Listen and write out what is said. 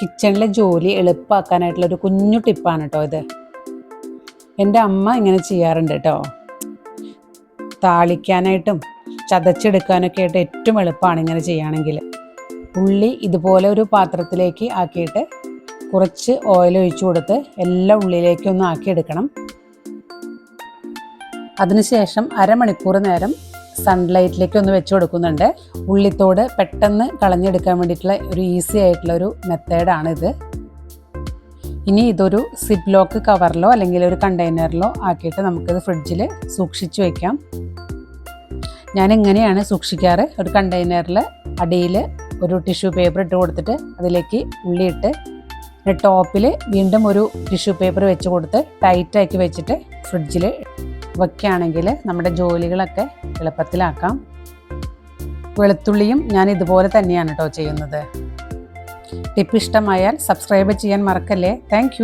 കിച്ചണിലെ ജോലി എളുപ്പമാക്കാനായിട്ടുള്ള ഒരു കുഞ്ഞു ടിപ്പാണ് കേട്ടോ ഇത്. എന്റെ അമ്മ ഇങ്ങനെ ചെയ്യാറുണ്ട് കേട്ടോ താളിക്കാനായിട്ടും ചതച്ചെടുക്കാനൊക്കെ ആയിട്ട് ഏറ്റവും എളുപ്പമാണ് ഇങ്ങനെ ചെയ്യുകയാണെങ്കിൽ. ഉള്ളി ഇതുപോലെ ഒരു പാത്രത്തിലേക്ക് ആക്കിയിട്ട് കുറച്ച് ഓയിൽ ഒഴിച്ചു കൊടുത്ത് എല്ലാ ഉള്ളിലേക്കൊന്നും ആക്കിയെടുക്കണം. അതിനുശേഷം അരമണിക്കൂർ നേരം സൺലൈറ്റിലേക്ക് ഒന്ന് വെച്ച് കൊടുക്കുന്നുണ്ട്. ഉള്ളിത്തോട് പെട്ടെന്ന് കളഞ്ഞെടുക്കാൻ വേണ്ടിയിട്ടുള്ള ഒരു ഈസി ആയിട്ടുള്ള ഒരു മെത്തേഡാണിത് ഇനി ഇതൊരു സിപ്പ് ലോക്ക് കവറിലോ അല്ലെങ്കിൽ ഒരു കണ്ടെയ്നറിലോ ആക്കിയിട്ട് നമുക്കിത് ഫ്രിഡ്ജിൽ സൂക്ഷിച്ചു വയ്ക്കാം ഞാൻ എങ്ങനെയാണ് സൂക്ഷിക്കാറ്? ഒരു കണ്ടെയ്നറിൽ അടിയിൽ ഒരു ടിഷ്യൂ പേപ്പർ ഇട്ട് കൊടുത്തിട്ട് അതിലേക്ക് ഉള്ളിയിട്ട് ടോപ്പിൽ വീണ്ടും ഒരു ടിഷ്യൂ പേപ്പർ വെച്ച് കൊടുത്ത് ടൈറ്റാക്കി വെച്ചിട്ട് ഫ്രിഡ്ജിൽ വയ്ക്കുകയാണെങ്കിൽ നമ്മുടെ ജോലികളൊക്കെ എളുപ്പത്തിലാക്കാം. വെളുത്തുള്ളിയും ഞാൻ ഇതുപോലെ തന്നെയാണ് കേട്ടോ ചെയ്യുന്നത്. ടിപ്പ് ഇഷ്ടമായാൽ സബ്സ്ക്രൈബ് ചെയ്യാൻ മറക്കല്ലേ. താങ്ക്